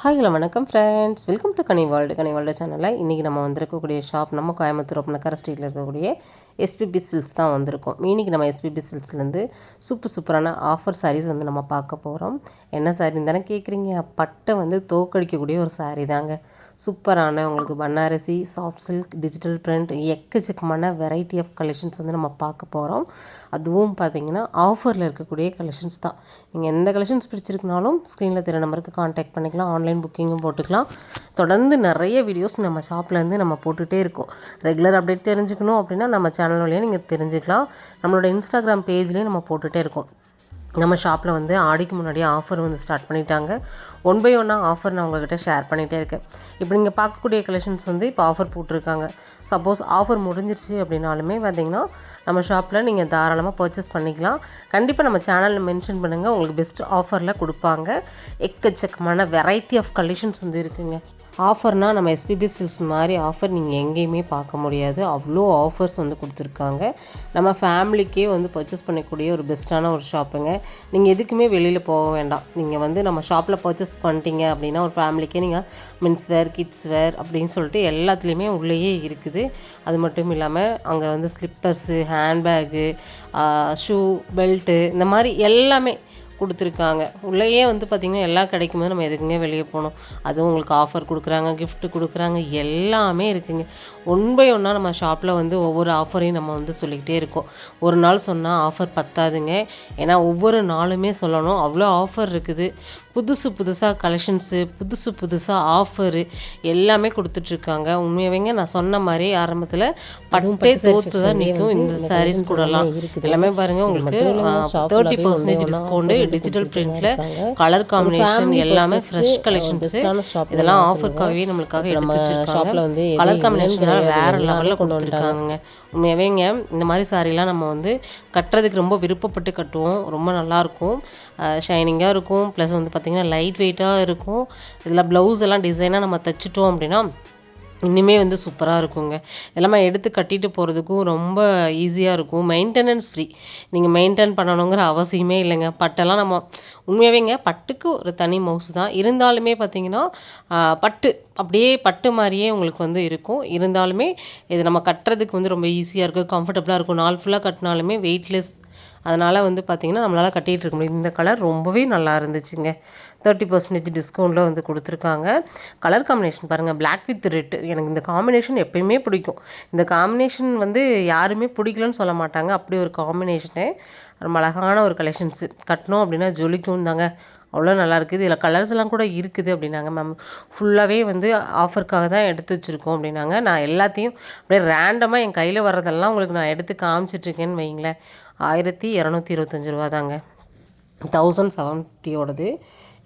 Hi hello வணக்கம் friends welcome to Kani world Kani world சேனலில் இன்றைக்கி நம்ம வந்திருக்கக்கூடிய ஷாப் நம்ம கோயம்புத்தூர் ஒப்பனக்கர ஸ்ட்ரீட்டில் இருக்கக்கூடிய எஸ்பிபி சில்ஸ் தான் வந்திருக்கோம். இன்றைக்கி நம்ம எஸ்பிபி சில்ஸ்லேருந்து சூப்பர் சூப்பரான ஆஃபர் சாரீஸ் வந்து நம்ம பார்க்க போகிறோம் என்ன சாரின்னு தானே கேட்குறீங்க பட்டை வந்து தோக்கடிக்கக்கூடிய ஒரு சாரீ தாங்க. சூப்பரான உங்களுக்கு Banarasi soft silk digital print எக்கச்சக்கமான வெரைட்டி ஆஃப் கலெக்ஷன்ஸ் வந்து நம்ம பார்க்க போகிறோம் அதுவும் பார்த்தீங்கன்னா ஆஃபரில் இருக்கக்கூடிய கலெக்ஷன்ஸ் தான். நீங்கள் எந்த கலெக்ஷன்ஸ் பிடிச்சிருக்குனாலும் ஸ்க்ரீனில் தெரிய நம்பருக்கு காண்டாக்ட் பண்ணிக்கலாம். ஆன்லைன் ஆன்லைன் புக்கிங்கும் போட்டுக்கலாம். தொடர்ந்து நிறைய வீடியோஸ் நம்ம ஷாப்லேருந்து நம்ம போட்டுகிட்டே இருக்கோம். ரெகுலர் அப்டேட் தெரிஞ்சுக்கணும் அப்படின்னா நம்ம சேனல் வழியாக நீங்கள் தெரிஞ்சுக்கலாம். நம்மளோட இன்ஸ்டாகிராம் பேஜ்லேயும் நம்ம போட்டுகிட்டே இருக்கோம். நம்ம ஷாப்பில் வந்து ஆடிக்கு முன்னாடியே ஆஃபர் வந்து ஸ்டார்ட் பண்ணிட்டாங்க. ஒன் பை ஒன்னாக ஆஃபர் நான் உங்கள்கிட்ட ஷேர் பண்ணிகிட்டே இருக்கேன். இப்போ நீங்கள் பார்க்கக்கூடிய கலெக்ஷன்ஸ் வந்து இப்போ ஆஃபர் போட்டிருக்காங்க. சப்போஸ் ஆஃபர் முடிஞ்சிருச்சு அப்படின்னாலுமே பார்த்தீங்கன்னா நம்ம ஷாப்பில் நீங்கள் தாராளமாக பர்ச்சேஸ் பண்ணிக்கலாம். கண்டிப்பாக நம்ம சேனலில் மென்ஷன் பண்ணுங்கள் உங்களுக்கு பெஸ்ட் ஆஃபரில் கொடுப்பாங்க. எக்கச்சக்கமான வெரைட்டி ஆஃப் கலெக்ஷன்ஸ் வந்து இருக்குங்க. ஆஃபர்னால் நம்ம எஸ்பிபி சில்ஸ் மாதிரி ஆஃபர் நீங்கள் எங்கேயுமே பார்க்க முடியாது. அவ்வளோ ஆஃபர்ஸ் வந்து கொடுத்துருக்காங்க. நம்ம ஃபேமிலிக்கே வந்து பர்ச்சேஸ் பண்ணக்கூடிய ஒரு பெஸ்ட்டான ஒரு ஷாப்புங்க நீங்கள் எதுக்குமே வெளியில் போக வேண்டாம். நீங்கள் வந்து நம்ம ஷாப்பில் பர்ச்சேஸ் பண்ணிட்டீங்க அப்படின்னா ஒரு ஃபேமிலிக்கே நீங்கள் மின்ஸ் வேர் கிட்ஸ் வேர் அப்படின்னு சொல்லிட்டு எல்லாத்துலேயுமே உள்ளேயே இருக்குது. அது மட்டும் இல்லாமல் அங்கே வந்து ஸ்லிப்பர்ஸு ஹேண்ட்பேகு ஷூ பெல்ட்டு இந்த மாதிரி எல்லாமே கொடுத்துருக்காங்க. உள்ளேயே வந்து பார்த்திங்கன்னா எல்லாம் கிடைக்கும்போது நம்ம எதுக்குங்க வெளியே போகணும்? அதுவும் உங்களுக்கு ஆஃபர் கொடுக்குறாங்க கிஃப்ட்டு கொடுக்குறாங்க எல்லாமே இருக்குங்க. ஒன் பை ஒன்றா நம்ம ஷாப்பில் வந்து ஒவ்வொரு ஆஃபரையும் நம்ம வந்து சொல்லிக்கிட்டே இருக்கோம். ஒரு நாள் சொன்னால் ஆஃபர் பத்தாதுங்க. ஏன்னா ஒவ்வொரு நாளுமே சொல்லணும். அவ்வளோ ஆஃபர் இருக்குது. புதுசு புதுசாக கலெக்ஷன்ஸு புதுசு புதுசாக ஆஃபரு எல்லாமே கொடுத்துட்ருக்காங்க. உண்மையாகவேங்க நான் சொன்ன மாதிரி ஆரம்பத்தில் பட்டே தோத்து தான் நிற்கும் இந்த சாரீஸ் கூடலாம். எல்லாமே பாருங்கள் உங்களுக்கு தேர்ட்டி பர்சன்டேஜ் டிஸ்கவுண்ட்டு டிஜிட்டல் பிரிண்ட்டில் கலர் காம்பினேஷன் எல்லாமே ஃப்ரெஷ் கலெக்ஷன்ஸு இதெல்லாம் ஆஃபருக்காகவே நம்மளுக்காக எடுத்து வச்சிருக்காங்க. வந்து கலர் காம்பினேஷனால வேற லெவலில் கொண்டு வந்துருக்காங்க உண்மையாகவேங்க இந்த மாதிரி சாரீலாம் நம்ம வந்து கட்டுறதுக்கு ரொம்ப விருப்பப்பட்டு கட்டுவோம். ரொம்ப நல்லாயிருக்கும் ஷைனிங்காக இருக்கும். ப்ளஸ் வந்து பார்த்திங்கன்னா பார்த்திங்கன்னா லைட் வெயிட்டாக இருக்கும். இதில் ப்ளவுஸ் எல்லாம் டிசைனாக நம்ம தைச்சிட்டோம் அப்படின்னா இன்னுமே வந்து சூப்பராக இருக்குங்க. எல்லாமே எடுத்து கட்டிட்டு போகிறதுக்கும் ரொம்ப ஈஸியாக இருக்கும். மெயின்டெனன்ஸ் ஃப்ரீ நீங்கள் மெயின்டைன் பண்ணணுங்கிற அவசியமே இல்லைங்க. பட்டெல்லாம் நம்ம உண்மையாகவேங்க பட்டுக்கு ஒரு தனி மவுஸ் தான். இருந்தாலுமே பார்த்தீங்கன்னா பட்டு அப்படியே பட்டு மாதிரியே உங்களுக்கு வந்து இருக்கும். இருந்தாலுமே இது நம்ம கட்டுறதுக்கு வந்து ரொம்ப ஈஸியாக இருக்கும் கம்ஃபர்டபுளாக இருக்கும். நாள் ஃபுல்லாக கட்டினாலுமே வெயிட்லெஸ் அதனால் வந்து பார்த்திங்கன்னா நம்மளால் கட்டிகிட்டு இருக்க முடியும் இந்த கலர் ரொம்பவே நல்லா இருந்துச்சுங்க. தேர்ட்டி பர்சன்டேஜ் டிஸ்கவுண்ட்டில் வந்து கொடுத்துருக்காங்க. கலர் காம்பினேஷன் பாருங்கள் பிளாக் வித் ரெட் எனக்கு இந்த காம்பினேஷன் எப்பயுமே பிடிக்கும். இந்த காம்பினேஷன் வந்து யாருமே பிடிக்கலன்னு சொல்ல மாட்டாங்க. அப்படி ஒரு காம்பினேஷனு ரொம்ப அழகான ஒரு கலெக்ஷன்ஸு கட்டணும் அப்படின்னா ஜொலிக்கும் தாங்க. அவ்வளோ நல்லா இருக்குது. இதில் கலர்ஸ்லாம் கூட இருக்குது அப்படின்னாங்க மேம் ஃபுல்லாகவே வந்து ஆஃபருக்காக தான் எடுத்து வச்சுருக்கோம் அப்படின்னாங்க. நான் எல்லாத்தையும் அப்படியே ரேண்டமாக என் கையில் வர்றதெல்லாம் உங்களுக்கு நான் எடுத்து காமிச்சிட்ருக்கேன்னு வைங்களேன் ஆயிரத்தி இரநூத்தி இருபத்தஞ்சி ரூபா தாங்க தௌசண்ட் செவன்ட்டியோடது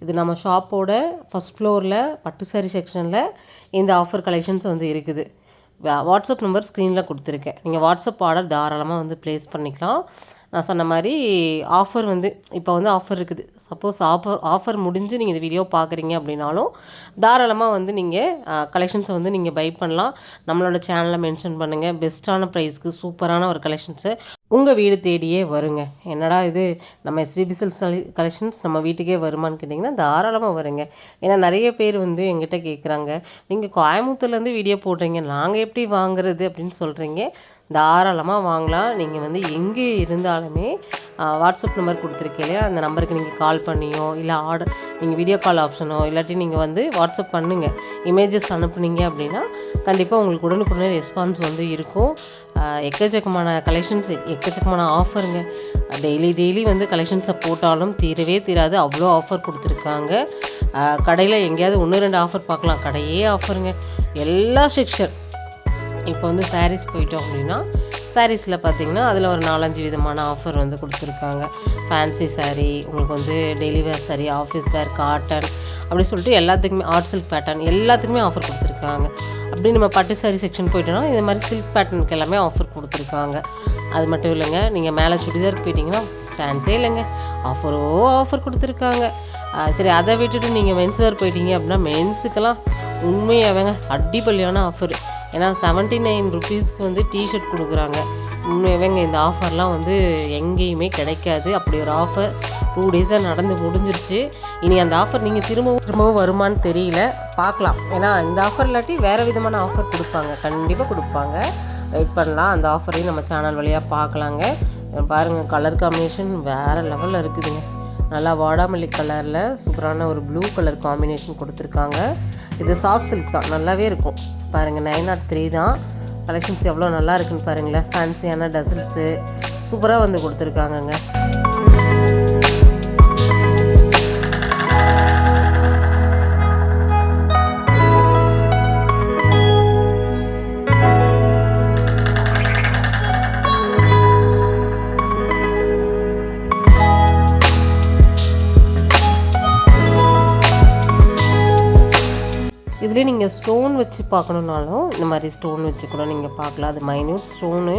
இது நம்ம ஷாப்போட ஃபஸ்ட் ஃப்ளோரில் பட்டு சாரி செக்ஷனில் இந்த ஆஃபர் கலெக்ஷன்ஸ் வந்து இருக்குது. வாட்ஸ்அப் நம்பர் ஸ்க்ரீனில் கொடுத்துருக்கேன். நீங்கள் வாட்ஸ்அப் ஆர்டர் தாராளமாக வந்து ப்ளேஸ் பண்ணிக்கலாம். நான் சொன்ன மாதிரி ஆஃபர் வந்து இப்போ வந்து ஆஃபர் இருக்குது. சப்போஸ் ஆஃபர் ஆஃபர் முடிஞ்சு நீங்கள் இந்த வீடியோ பார்க்குறீங்க அப்படின்னாலும் தாராளமாக வந்து நீங்கள் கலெக்ஷன்ஸை வந்து நீங்கள் பை பண்ணலாம். நம்மளோட சேனலில் மென்ஷன் பண்ணுங்கள் பெஸ்ட்டான ப்ரைஸ்க்கு சூப்பரான ஒரு கலெக்ஷன்ஸு உங்கள் வீடு தேடியே வருங்க. என்னடா இது? நம்ம எஸ்பிபி சில்ஸ் கலெக்ஷன்ஸ் நம்ம வீட்டுக்கே வருமான்னு கேட்டிங்கன்னா தாராளமாக வருங்க. ஏன்னா நிறைய பேர் வந்து எங்கிட்ட கேட்குறாங்க நீங்கள் கோயம்புத்தூர்லேருந்து வீடியோ போடுறீங்க நாங்கள் எப்படி வாங்குறது அப்படின்னு சொல்கிறீங்க தாராளமாக வாங்கலாம். நீங்கள் வந்து எங்கே இருந்தாலுமே வாட்ஸ்அப் நம்பர் கொடுத்துருக்கேன் இல்லையா? அந்த நம்பருக்கு நீங்கள் கால் பண்ணியோ இல்லை ஆர்டர் நீங்கள் வீடியோ கால் ஆப்ஷனோ இல்லாட்டி நீங்கள் வந்து வாட்ஸ்அப் பண்ணுங்கள் இமேஜஸ் அனுப்புனீங்க அப்படின்னா கண்டிப்பாக உங்களுக்கு உடனுக்குடனே ரெஸ்பான்ஸ் வந்து இருக்கும். எக்கச்சக்கமான கலெக்ஷன்ஸ் எக்கச்சக்கமான ஆஃபருங்க டெய்லி டெய்லி வந்து கலெக்ஷன்ஸை போட்டாலும் தீரவே தீராது. அவ்வளோ ஆஃபர் கொடுத்துருக்காங்க. கடையில் எங்கேயாவது ஒன்று ரெண்டு ஆஃபர் பார்க்கலாம். கடையே ஆஃபருங்க எல்லா செக்ஷன் இப்போ வந்து சாரீஸ் போயிட்டோம் அப்படின்னா சாரீஸில் பார்த்தீங்கன்னா அதில் ஒரு நாலஞ்சு விதமான ஆஃபர் வந்து கொடுத்துருக்காங்க. ஃபேன்சி சாரீ உங்களுக்கு வந்து daily wear sari office wear cotton அப்படி சொல்லிட்டு எல்லாத்துக்குமே ஆர்ட் சில்க் பேட்டர்ன் எல்லாத்துக்குமே ஆஃபர் கொடுத்துருக்காங்க. அப்படி நம்ம பட்டு சாரீ செக்ஷன் போயிட்டோம்னா இந்த மாதிரி சில்க் பேட்டர்னுக்கு எல்லாமே ஆஃபர் கொடுத்துருக்காங்க. அது மட்டும் இல்லைங்க நீங்கள் மேலே சுடிதார் போயிட்டீங்கன்னா சான்ஸே இல்லைங்க. ஆஃபரோ ஆஃபர் கொடுத்துருக்காங்க. சரி அதை விட்டுட்டு நீங்கள் மென்ஸ் வேர் போயிட்டீங்க அப்படின்னா மென்ஸுக்கெல்லாம் உண்மையாகவேங்க அடிப்பள்ளியான ஆஃபர் ஏன்னா செவன்ட்டி நைன் ருபீஸ்க்கு வந்து டிஷர்ட் கொடுக்குறாங்க. உண்மையாகவேங்க இந்த ஆஃபர்லாம் வந்து எங்கேயுமே கிடைக்காது. அப்படி ஒரு ஆஃபர் டூ டேஸாக நடந்து முடிஞ்சிருச்சு. இனி அந்த ஆஃபர் நீங்கள் திரும்பவும் திரும்பவும் வருமான்னு தெரியல. பார்க்கலாம். ஏன்னா இந்த ஆஃபர் இல்லாட்டி வேறு விதமான ஆஃபர் கொடுப்பாங்க. கண்டிப்பாக கொடுப்பாங்க. வெயிட் பண்ணலாம். அந்த ஆஃபரையும் நம்ம சேனல் வழியாக பார்க்கலாங்க. பாருங்கள் கலர் காம்பினேஷன் வேறு லெவலில் இருக்குதுங்க. நல்லா வாடாமல்லி கலரில் சூப்பரான ஒரு ப்ளூ கலர் காம்பினேஷன் கொடுத்துருக்காங்க. இது சாஃப்ட் சில்க் தான் நல்லாவே இருக்கும். பாருங்கள் நைன் நாட் த்ரீ தான். கலெக்ஷன்ஸ் எவ்வளோ நல்லா இருக்குன்னு பாருங்களேன். ஃபேன்சியான டசல்ஸு சூப்பராக வந்து கொடுத்துருக்காங்கங்க. இதுலேயே நீங்கள் ஸ்டோன் வச்சு பார்க்கணுன்னாலும் இந்த மாதிரி ஸ்டோன் வச்சு கூட நீங்கள் பார்க்கலாம். அது மைன்யூட் ஸ்டோனு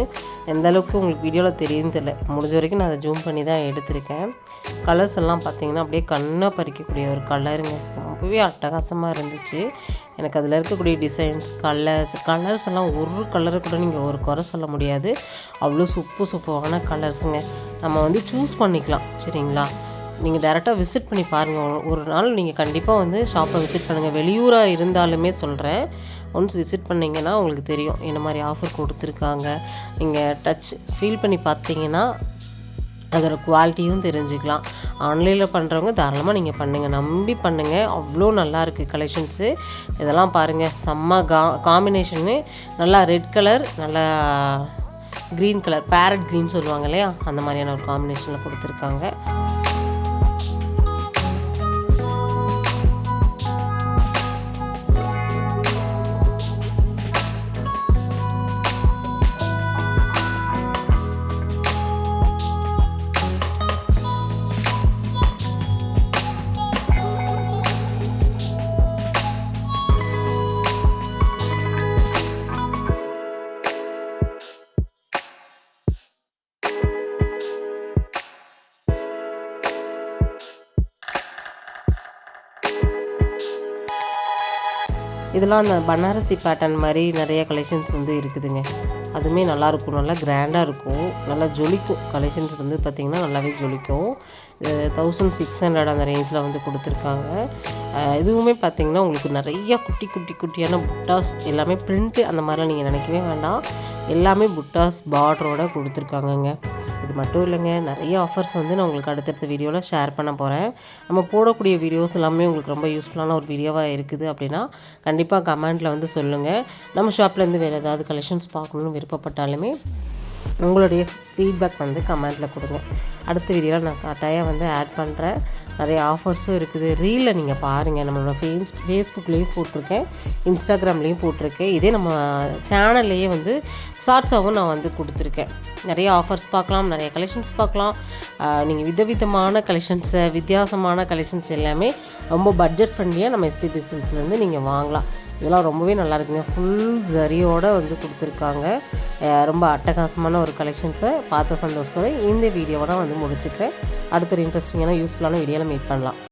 எந்த அளவுக்கு உங்களுக்கு வீடியோவில் தெரியுதுன்னு தெரியல. முடிஞ்ச வரைக்கும் நான் அதை ஜூம் பண்ணி தான் எடுத்திருக்கேன். கலர்ஸ் எல்லாம் பார்த்தீங்கன்னா அப்படியே கண்ணை பறிக்கக்கூடிய ஒரு கலருங்க ரொம்பவே அட்டகாசமாக இருந்துச்சு. எனக்கு அதில் இருக்கக்கூடிய டிசைன்ஸ் கலர்ஸ் கலர்ஸ் எல்லாம் ஒரு கலரை கூட நீங்கள் ஒரு குறை சொல்ல முடியாது. அவ்வளோ சூப்பு சூப்பரான கலர்ஸுங்க நம்ம வந்து சூஸ் பண்ணிக்கலாம். சரிங்களா? நீங்கள் டேரெக்டாக விசிட் பண்ணி பாருங்கள் ஒரு நாள் நீங்கள் கண்டிப்பாக வந்து ஷாப்பை விசிட் பண்ணுங்கள் வெளியூராக இருந்தாலுமே சொல்கிறேன் ஒன்ஸ் விசிட் பண்ணிங்கன்னா உங்களுக்கு தெரியும். என்ன மாதிரி ஆஃபர் கொடுத்துருக்காங்க. நீங்கள் டச் ஃபீல் பண்ணி பார்த்தீங்கன்னா அதோட குவாலிட்டியும் தெரிஞ்சுக்கலாம். ஆன்லைனில் பண்ணுறவங்க தாராளமாக நீங்கள் பண்ணுங்கள் நம்பி பண்ணுங்கள் அவ்வளோ நல்லா இருக்குது கலெக்ஷன்ஸு இதெல்லாம் பாருங்கள் செம்ம கா காம்பினேஷனு நல்லா ரெட் கலர் நல்லா க்ரீன் கலர் பேரட் க்ரீன் சொல்லுவாங்க இல்லையா? அந்த மாதிரியான ஒரு காம்பினேஷனில் கொடுத்துருக்காங்க. இதெல்லாம் அந்த பனாரசி பேட்டர்ன் மாதிரி நிறைய கலெக்ஷன்ஸ் வந்து இருக்குதுங்க. அதுவுமே நல்லாயிருக்கும். நல்லா கிராண்டாக இருக்கும். நல்லா ஜொலிக்கும். கலெக்ஷன்ஸ் வந்து பார்த்திங்கன்னா நல்லாவே ஜொலிக்கும். தௌசண்ட் சிக்ஸ் ஹண்ட்ரட் அந்த ரேஞ்சில் வந்து கொடுத்துருக்காங்க. இதுவுமே பார்த்திங்கன்னா உங்களுக்கு நிறையா குட்டி குட்டி குட்டியான புட்டாஸ் எல்லாமே பிரிண்ட்டு அந்த மாதிரிலாம் நீங்கள் நினைக்கவே வேண்டாம். எல்லாமே புட்டாஸ் பார்டரோடு கொடுத்துருக்காங்கங்க. இது மட்டும் இல்லைங்க நிறைய ஆஃபர்ஸ் வந்து நான் உங்களுக்கு அடுத்தடுத்த வீடியோவில் ஷேர் பண்ண போகிறேன் நம்ம போடக்கூடிய வீடியோஸ் எல்லாமே உங்களுக்கு ரொம்ப யூஸ்ஃபுல்லான ஒரு வீடியோவாக இருக்குது அப்படின்னா கண்டிப்பாக கமெண்ட்டில் வந்து சொல்லுங்கள் நம்ம ஷாப்லேருந்து வேறு ஏதாவது கலெக்ஷன்ஸ் பார்க்கணுன்னு விருப்பப்பட்டாலுமே உங்களுடைய ஃபீட்பேக் வந்து கமெண்ட்டில் கொடுங்க. அடுத்த வீடியோவில் நான் கட்டாயம் வந்து ஆட் பண்ணுறேன் நிறைய ஆஃபர்ஸும் இருக்குது. ரீலில் நீங்கள் பாருங்கள் நம்மளோட ஃபேஸ் ஃபேஸ்புக்லேயும் போட்டிருக்கேன். இன்ஸ்டாகிராம்லேயும் போட்டிருக்கேன். இதே நம்ம சேனல்லையே வந்து ஷார்ட்ஸாகவும் நான் வந்து கொடுத்துருக்கேன். நிறைய ஆஃபர்ஸ் பார்க்கலாம் நிறைய கலெக்ஷன்ஸ் பார்க்கலாம். நீங்கள் விதவிதமான கலெக்ஷன்ஸை வித்தியாசமான கலெக்ஷன்ஸ் எல்லாமே ரொம்ப பட்ஜெட் ஃப்ரெண்ட்லியாக நம்ம எஸ்பி பிசினஸ்லேருந்து நீங்கள் வாங்கலாம். இதெல்லாம் ரொம்பவே நல்லா இருக்குங்க. ஃபுல் ஜரியோட வந்து கொடுத்துருக்காங்க. ரொம்ப அட்டகாசமான ஒரு கலெக்ஷன்ஸை பார்த்த சந்தோஷத்தோட இந்த வீடியோவோட வந்து முடிச்சுக்கிறேன். அடுத்த ஒரு இன்ட்ரெஸ்டிங்கான யூஸ்ஃபுல்லான வீடியோவில் மீட் பண்ணலாம்.